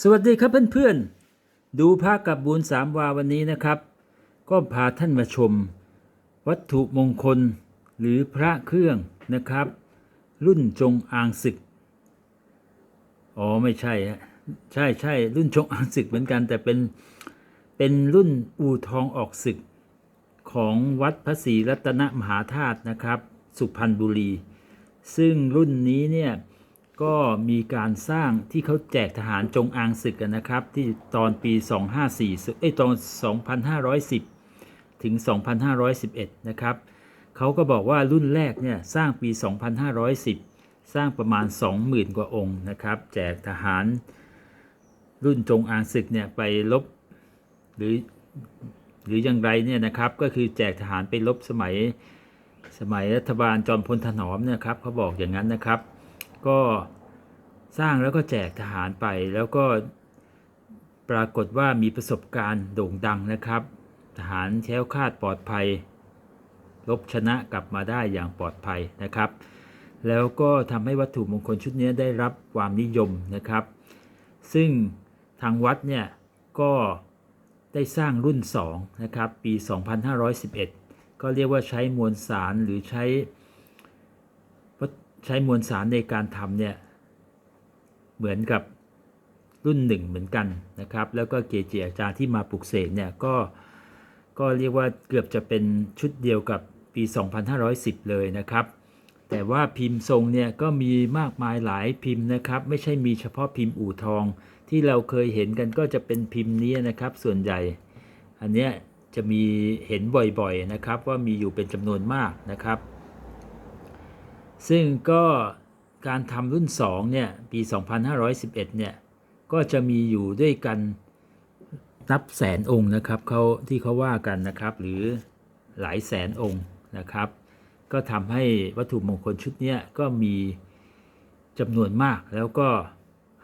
สวัสดีครับเพื่อนๆ ดูพระกับบูญสามวาวันนี้นะครับ ก็พาท่านมาชม วัตถุมงคลหรือพระเครื่องนะครับ รุ่นจงอางศึก อ๋อไม่ใช่ฮะใช่ใช่รุ่นจงอางศึกเหมือนกัน แต่เป็นเป็นรุ่นอูทองออกศึก ของวัดพระศรีรัตนมหาธาตุนะครับ สุพรรณบุรี ซึ่งรุ่นนี้เนี่ย ก็มีการสร้างที่เขาแจกทหารจงอางศึกกันนะครับ ที่ตอนปี 254เอ้ยตอน 2510 ถึง 2511 นะครับเขาก็บอกว่ารุ่นแรกเนี่ยสร้างปี 2510 สร้างประมาณ 20,000 กว่าองค์นะครับ แจกทหารรุ่นจงอางศึกเนี่ยไปลบหรือหรืออย่างไรเนี่ยนะครับก็คือแจกทหารไปลบสมัยสมัยรัฐบาลจอมพลถนอมเนะครับเขาบอกอย่างนั้นนะครับ ก็สร้างแล้วก็แจกทหารไป แล้วก็ปรากฏว่ามีประสบการณ์โด่งดังนะครับ ทหารแคล้วคาดปลอดภัยลบชนะกลับมาได้อย่างปลอดภัยนะครับ แล้วก็ทำให้วัตถุมงคลชุดนี้ได้รับความนิยมนะครับ ซึ่งทางวัดเนี่ยก็ได้สร้างรุ่น2นะครับปี 2511 ก็เรียกว่าใช้มวลสารหรือใช้ ใช้มวลสารในการทำเนี่ยเหมือนกับรุ่นหนึ่งเหมือนกันนะครับ แล้วก็เกจิอาจารย์ที่มาปลุกเสกเนี่ยก็ก็เรียกว่าเกือบจะเป็นชุดเดียวกับปี 2510 เลยนะครับ แต่ว่าพิมพ์ทรงเนี่ยก็มีมากมายหลายพิมพ์นะครับ ไม่ใช่มีเฉพาะพิมพ์อู่ทอง ที่เราเคยเห็นกันก็จะเป็นพิมพ์นี้นะครับ ส่วนใหญ่ อันเนี้ยจะมีเห็นบ่อยๆนะครับ ว่ามีอยู่เป็นจำนวนมากนะครับ ซึ่งก็การทำรุ่น 2 เนี่ย ปี 2511 เนี่ย ก็จะมีอยู่ด้วยกันนับแสนองค์นะครับเขาที่เขาว่ากันนะครับ หรือหลายแสนองค์นะครับ ก็ทำให้วัตถุมงคลชุดเนี้ยก็มีจำนวนมากแล้วก็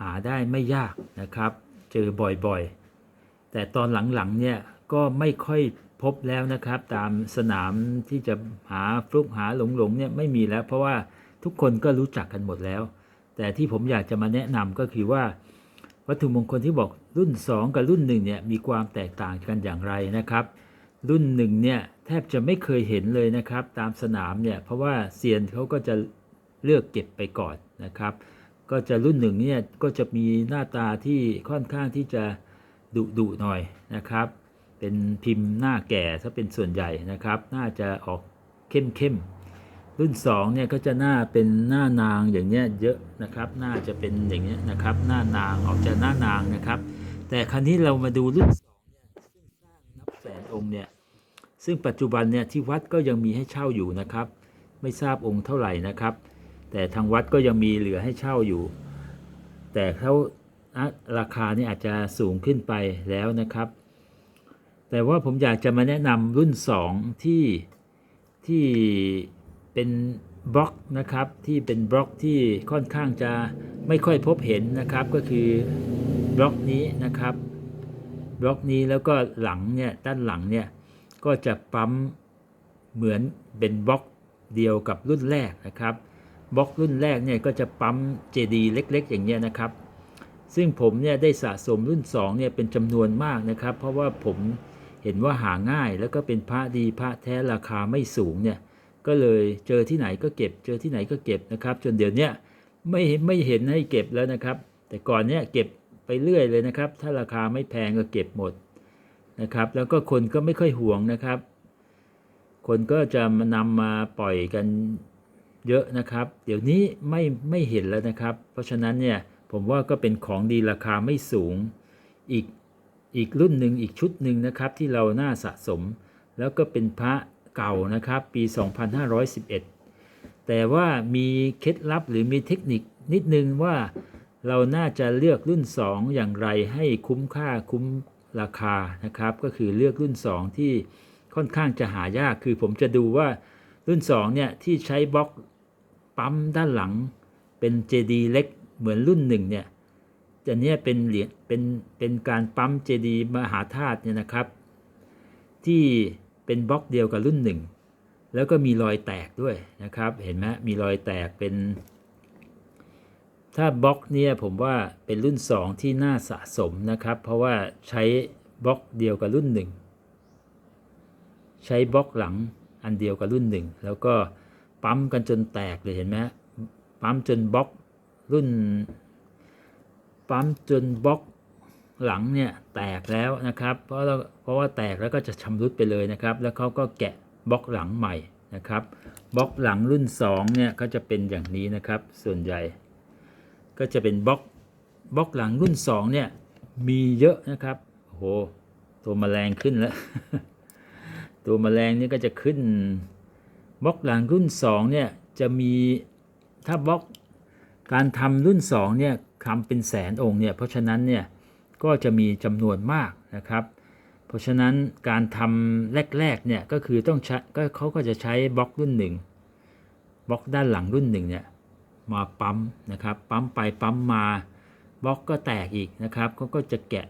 หาได้ไม่ยากนะครับ เจอบ่อยๆ แต่ตอนหลังๆเนี่ยก็ไม่ค่อย พบแล้วนะครับ ตามสนามที่จะหาฟลุกหาหลงๆเนี่ยไม่มีแล้ว เพราะว่าทุกคนก็รู้จักกันหมดแล้ว แต่ที่ผมอยากจะมาแนะนำก็คือว่า วัตถุมงคลที่บอกรุ่น 2 กับรุ่น1เนี่ยมีความแตกต่างกันอย่างไรนะครับ รุ่น1เนี่ยแทบจะไม่เคยเห็นเลยนะครับ ตามสนามเนี่ยเพราะว่าเซียนเขาก็จะเลือกเก็บไปก่อนนะครับ ก็จะรุ่นหนึ่งเนี่ยก็จะมีหน้าตาที่ค่อนข้างที่จะดุดุหน่อยนะครับ เป็นพิมพ์หน้าแก่ถ้าเป็นส่วนใหญ่นะครับ น่าจะออกเข้มเข้มรุ่น2เนี่ยก็จะหน้าเป็นหน้านางอย่างเนี้ยเยอะนะครับหน่าจะเป็นอย่างเนี้ยนะครับ หน้านางออกจะหน้านางนะครับ แต่ครั้นี้เรามาดูรุ่น2เนี่ยซึ่งสร้างนับแสนองค์เนี่ยซึ่งปัจจุบันเนี่ยที่วัดก็ยังมีให้เช่าอยู่นะครับ ไม่ทราบองค์เท่าไหร่นะครับ แต่ทางวัดก็ยังมีเหลือให้เช่าอยู่ แต่เขาอะราคาเนี่ยอาจจะสูงขึ้นไปแล้วนะครับ แต่ว่าผมอยากจะมาแนะนำรุ่น 2 ที่ที่เป็นบล็อกนะครับที่เป็นบล็อกที่ค่อนข้างจะไม่ค่อยพบเห็นนะครับ ก็คือบล็อกนี้นะครับ บล็อกนี้แล้วก็หลังเนี่ยด้านหลังเนี่ยก็จะปั๊มเหมือนเป็นบล็อกเดียวกับรุ่นแรกนะครับบล็อกรุ่นแรกเนี่ยก็จะปั๊มเจดีเล็กๆ อย่างเงี้ยนะครับ ซึ่งผมเนี่ยได้สะสมรุ่น2เนี่ยเป็นจำนวนมากนะครับ เพราะว่าผม เห็นว่าหาง่ายแล้วก็เป็นพระดีพระแท้ราคาไม่สูงเนี่ยก็เลยเจอที่ไหนก็เก็บ เจอที่ไหนก็เก็บนะครับ จนเดี๋ยวนี้ไม่ไม่เห็นให้เก็บแล้วนะครับ แต่ก่อนเนี่ยเก็บไปเรื่อยเลยนะครับ ถ้าราคาไม่แพงก็เก็บหมดนะครับ แล้วก็คนก็ไม่ค่อยห่วงนะครับ คนก็จะมานำมาปล่อยกันเยอะนะครับ เดี๋ยวนี้ไม่ไม่เห็นแล้วนะครับ เพราะฉะนั้นเนี่ยผมว่าก็เป็นของดีราคาไม่สูงอีก อีกรุ่นหนึ่งอีกชุดหนึ่งนะครับที่เราน่าสะสม แล้วก็เป็นพระเก่านะครับปี 2511 แต่ว่ามีเคล็ดลับหรือมีเทคนิคนิดนึงว่าเราน่าจะเลือกรุ่น 2 อย่างไรให้คุ้มค่าคุ้มราคานะครับ ก็คือเลือกรุ่น 2 ที่ค่อนข้างจะหายากคือผมจะดูว่ารุ่น 2 เนี่ย ที่ใช้บล็อกปั๊มด้านหลังเป็น JD เล็กเหมือนรุ่น 1 เนี่ย แต่เนี้เป็นเหรียญเป็นเป็นการปั๊ม JD มหาธาตุเนี่ยนะครับ ที่เป็นบล็อกเดียวกับรุ่น1แล้วก็มีรอยแตกด้วยนะครับ เห็นไหมมีรอยแตกเป็น ถ้าบล็อกเนี่ยผมว่าเป็นรุ่น 2 ที่น่าสะสมนะครับ เพราะว่าใช้บล็อกเดียวกับรุ่น1ใช้บล็อกหลังอันเดียวกับรุ่น1แล้วก็ปั๊มกันจนแตกเลยเห็นไหมปั๊มจนบล็อกรุ่น ปั๊มจนบล็อกหลังเนี่ยแตกแล้วนะครับ เพราะเราเพราะว่าแตกแล้วก็จะชำรุดไปเลยนะครับ แล้วเขาก็แกะบล็อกหลังใหม่นะครับบล็อกหลังรุ่น2เนี่ยก็จะเป็นอย่างนี้นะครับ ส่วนใหญ่ ก็จะเป็นบล็อกบล็อกหลังรุ่น2เนี่ยมีเยอะนะครับโอ้โหตัวแมลงขึ้นแล้ว ตัวแมลงนี่ก็จะขึ้นบล็อกหลังรุ่น2เนี่ยจะมีถ้าบล็อกการทำรุ่น2เนี่ย ทำเป็นแสนองค์เนี่ยเพราะฉะนั้นเนี่ยก็จะมีจำนวนมากนะครับ เพราะฉะนั้นการทำแรกๆเนี่ยก็คือต้องใช้ก็เขาก็จะใช้บล็อกรุ่นหนึ่งบล็อกด้านหลังรุ่นหนึ่งเนี่ยมาปั๊มนะครับปั๊มไปปั๊มมาบล็อกก็แตกอีกนะครับเขาก็จะแกะ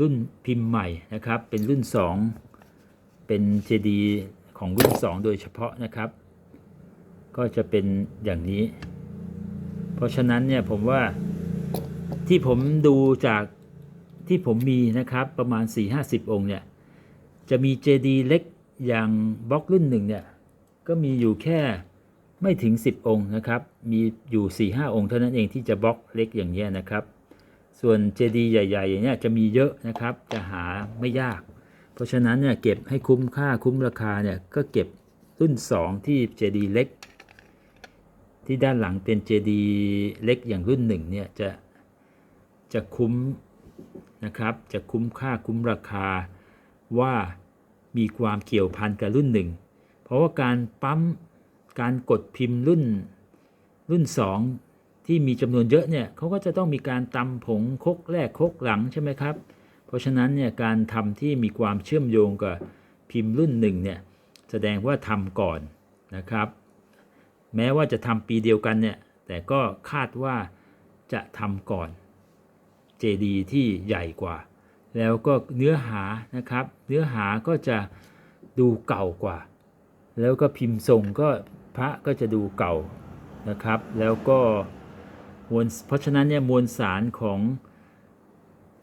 รุ่นพิมพ์ใหม่นะครับ เป็นรุ่น 2 เป็น JD ของรุ่น 2 โดยเฉพาะนะครับ ก็จะเป็นอย่างนี้ เพราะฉะนั้นเนี่ยผมว่าที่ผมดูจากที่ผมมีนะครับประมาณ 4-50 องค์เนี่ยจะมีเจดีเล็กอย่างบล็อกรุ่นหนึ่งเนี่ยก็มีอยู่แค่ไม่ถึง 10 องค์นะครับ มีอยู่ 4-5 องค์เท่านั้นเองที่จะบล็อกเล็กอย่างเงี้นะครับ ส่วนเจดีใหญ่ๆอย่างเงี้ยจะมีเยอะนะครับจะหาไม่ยาก เพราะฉะนั้นเนี่ยเก็บให้คุ้มค่าคุ้มราคาเนี่ยก็เก็บรุ่น 2 ที่เจดีเล็ก ที่ด้านหลังเป็นเจดีย์เล็กอย่างรุ่นหนึ่งเนี่ยจะจะคุ้มนะครับ จะคุ้มค่าคุ้มราคาว่ามีความเกี่ยวพันกับรุ่นหนึ่ง เพราะว่าการปั๊มการกดพิมพ์รุ่นรุ่น 2 ที่มีจำนวนเยอะเนี่ยเขาก็จะต้องมีการตำผงคกแรกคกหลังใช่ไหมครับ เพราะฉะนั้นเนี่ยการทำที่มีความเชื่อมโยงกับพิมพ์รุ่นหนึ่งเนี่ยแสดงว่าทำก่อนนะครับ แม้ว่าจะทำปีเดียวกันเนี่ย แต่ก็คาดว่าจะทำก่อน JD ที่ใหญ่กว่า แล้วก็เนื้อหานะครับ เนื้อหาก็จะดูเก่ากว่า แล้วก็พิมพ์ทรงก็พระก็จะดูเก่านะครับ แล้วก็มวลเพราะฉะนั้นเนี่ยมวลสารของ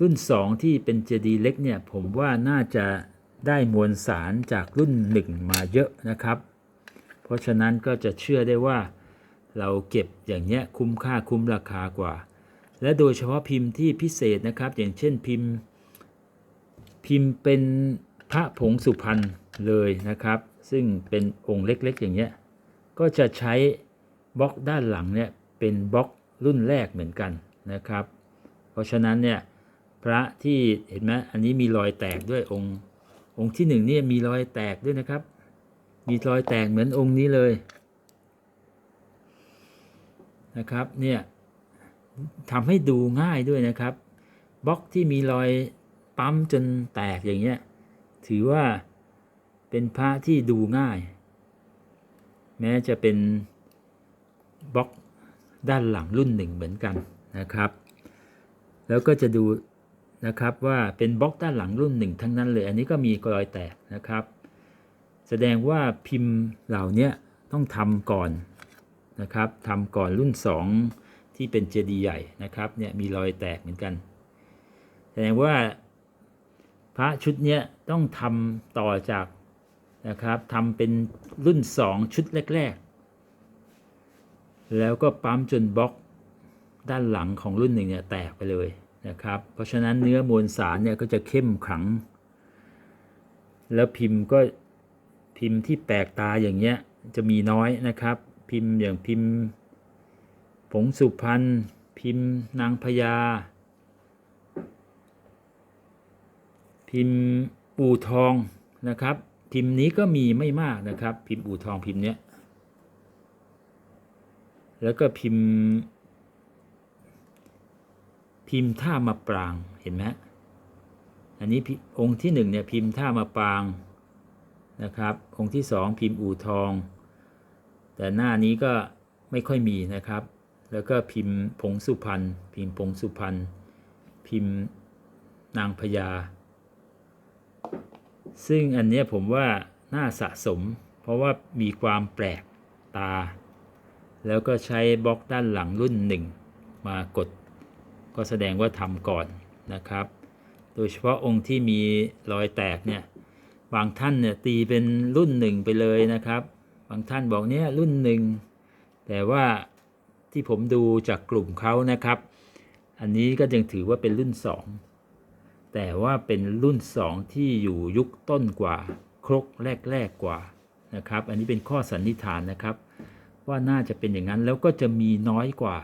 รุ่น 2 ที่เป็นเจดีย์เล็กเนี่ยผมว่าน่าจะได้มวลสารจากรุ่น 1 มาเยอะนะครับ เพราะฉะนั้นก็จะเชื่อได้ว่าเราเก็บอย่างเนี้ยคุ้มค่าคุ้มราคากว่า และโดยเฉพาะพิมพ์ที่พิเศษนะครับ อย่างเช่นพิมพ์ พิมพ์เป็นพระผงสุพรรณเลยนะครับ ซึ่งเป็นองค์เล็กๆ อย่างเงี้ยก็จะใช้บล็อกด้านหลังเนี่ยเป็นบล็อกรุ่นแรกเหมือนกันนะครับ เพราะฉะนั้นเนี่ยพระที่เห็นไหมอันนี้มีรอยแตกด้วยองค์องค์ที่หนึ่งเนี่ยมีรอยแตกด้วยนะครับ มีรอยแตกเหมือนองค์นี้เลยนะครับเนี่ยทำให้ดูง่ายด้วยนะครับบล็อกที่มีรอยปั๊มจนแตกอย่างเงี้ยถือว่าเป็นพระที่ดูง่าย แม้จะเป็นบล็อกด้านหลังรุ่นหนึ่งเหมือนกันนะครับ แล้วก็จะดูนะครับว่าเป็นบล็อกด้านหลังรุ่นหนึ่งทั้งนั้นเลย อันนี้ก็มีรอยแตกนะครับ แสดงว่าพิมพ์เหล่านี้ต้องทำก่อนนะครับทำก่อนรุ่น 2 ที่เป็นเจดีย์ใหญ่นะครับเนี่ยมีรอยแตกเหมือนกัน แสดงว่าพระชุดเนี้ยต้องทำต่อจากนะครับทำเป็นรุ่น 2 ชุดแรก ๆ แล้วก็ปั๊มจนบล็อกด้านหลังของรุ่นหนึ่งเนี่ยแตกไปเลยนะครับ เพราะฉะนั้นเนื้อมวลสารเนี่ยก็จะเข้มขลัง แล้วพิมพ์ก็ พิมพ์ที่แปลกตาอย่างเงี้ยจะมีน้อยนะครับ พิมพ์อย่างพิมพ์ ผงสุพรรณพิมพ์นางพญาพิมพ์อู่ทองนะครับ พิมพ์นี้ก็มีไม่มากนะครับ พิมพ์อู่ทองพิมพ์เนี้ยแล้วก็พิมพ์ พิมพ์ท่ามาปรางเห็นไหมอันนี้องค์ที่หนึ่งเนี่ยพิมพ์ท่ามาปราง นะครับ องค์ที่สองพิมพ์อู่ทอง แต่หน้านี้ก็ไม่ค่อยมีนะครับ แล้วก็พิมพ์ผงสุพรรณพิมพ์ผงสุพรรณพิมพ์นางพญาซึ่งอันนี้ผมว่าน่าสะสม เพราะว่ามีความแปลกตา แล้วก็ใช้บล็อกด้านหลังรุ่นหนึ่งมากด ก็แสดงว่าทำก่อนนะครับ โดยเฉพาะองค์ที่มีรอยแตกเนี่ย บางท่านเนี่ยตีเป็นรุ่นหนึ่งไปเลยนะครับ บางท่านบอกเนี่ยรุ่นหนึ่งแต่ว่าที่ผมดูจากกลุ่มเขานะครับ อันนี้ก็ยังถือว่าเป็นรุ่น 2 แต่ว่าเป็นรุ่น 2 ที่อยู่ยุคต้นกว่า ครกแรกๆกว่านะครับ อันนี้เป็นข้อสันนิษฐานนะครับ ว่าน่าจะเป็นอย่างนั้นแล้วก็จะมีน้อยกว่า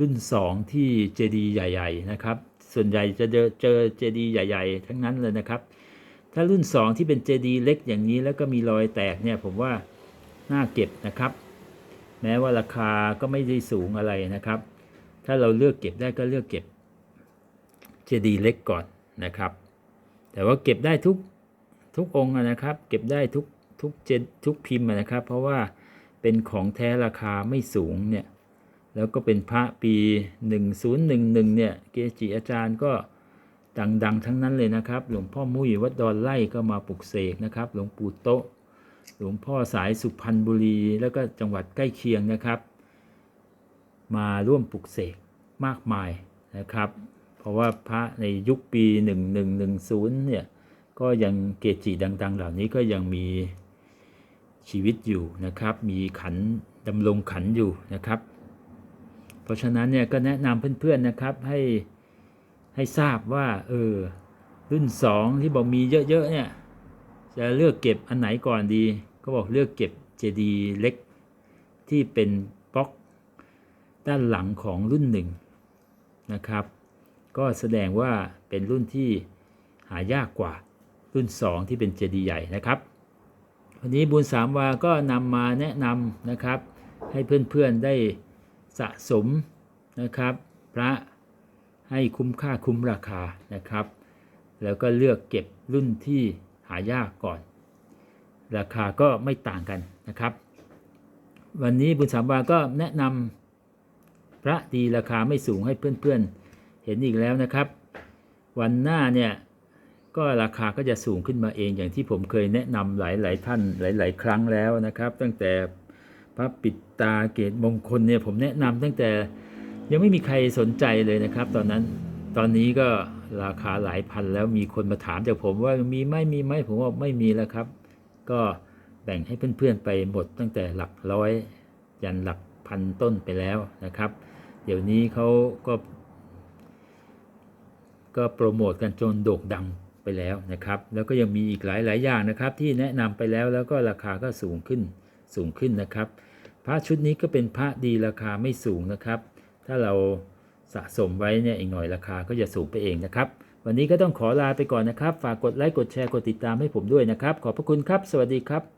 รุ่น 2 ที่เจดีย์ใหญ่ ๆ นะครับ ส่วนใหญ่จะเจอเจอเจดีย์ใหญ่ ๆ ทั้งนั้นเลยนะครับ ถ้ารุ่น 2 ที่เป็นเจดีย์เล็กอย่างนี้แล้วก็มีรอยแตกเนี่ยผมว่าน่าเก็บนะครับ แม้ว่าราคาก็ไม่ได้สูงอะไรนะครับ ถ้าเราเลือกเก็บได้ก็เลือกเก็บเจดีย์เล็กก่อนนะครับ แต่ว่าเก็บได้ทุกทุกองค์นะครับ เก็บได้ทุกทุกเจทุกพิมพ์นะครับ เพราะว่าเป็นของแท้ราคาไม่สูงเนี่ยแล้วก็เป็นพระปี 1011เนี่ยเกจิอาจารย์ก็ ดัง ๆ ทั้งนั้นเลยนะครับ หลวงพ่อมุ้ยวัดดอนไล่ก็มาปลุกเสกนะครับ หลวงปู่โตะหลวงพ่อสายสุพรรณบุรี แล้วก็จังหวัดใกล้เคียงนะครับ มาร่วมปลุกเสกมากมายนะครับ เพราะว่าพระในยุคปี 1110 เนี่ย ก็ยังเกจิดัง ๆ เหล่านี้ก็ยังมีชีวิตอยู่นะครับ มีขันดำรงขันอยู่นะครับ เพราะฉะนั้นเนี่ยก็แนะนำเพื่อนๆนะครับให้ ให้ทราบว่าเออรุ่น 2 ที่บอกมีเยอะๆเนี่ยจะเลือกเก็บอันไหนก่อนดี ก็บอกเลือกเก็บเจดีเล็กที่เป็นบล็อกด้านหลังของรุ่นหนึ่งนะครับ ก็แสดงว่าเป็นรุ่นที่หายากกว่ารุ่น 2 ที่เป็นเจดีย์ใหญ่นะครับวันนี้บุญสามวาก็นำมาแนะนำนะครับ ให้เพื่อนๆได้สะสมนะครับ พระ ให้คุ้มค่าคุ้มราคานะครับ แล้วก็เลือกเก็บรุ่นที่หายากก่อน ราคาก็ไม่ต่างกันนะครับ วันนี้บุญสามวาก็แนะนำพระดีราคาไม่สูงให้เพื่อนๆเห็นอีกแล้วนะครับ วันหน้าเนี่ยก็ราคาก็จะสูงขึ้นมาเองอย่างที่ผมเคยแนะนำหลายๆท่านหลาย ๆ ครั้งแล้วนะครับ ตั้งแต่พระปิดตาเกตมงคลเนี่ยผมแนะนำตั้งแต่ ยังไม่มีใครสนใจเลยนะครับ ตอนนั้นตอนนี้ก็ราคาหลายพันแล้วมีคนมาถามจากผมว่ามีไหมมีไหมผมว่าไม่มีแล้วครับ ก็แบ่งให้เพื่อนๆไปหมดตั้งแต่หลักร้อยยันหลักพันต้นไปแล้วนะครับ เดี๋ยวนี้เขาก็ ก็โปรโมทกันจนโด่งดังไปแล้วนะครับ แล้วก็ยังมีอีกหลายหลายอย่างนะครับ ที่แนะนำไปแล้วแล้วก็ราคาก็สูงขึ้นสูงขึ้นนะครับ พระชุดนี้ก็เป็นพระดีราคาไม่สูงนะครับ ถ้าเราสะสมไว้เนี่ยอีกหน่อยราคาก็จะสูงไปเองนะครับ วันนี้ก็ต้องขอลาไปก่อนนะครับ ฝากกดไลค์กดแชร์กดติดตามให้ผมด้วยนะครับ ขอบพระคุณครับ สวัสดีครับ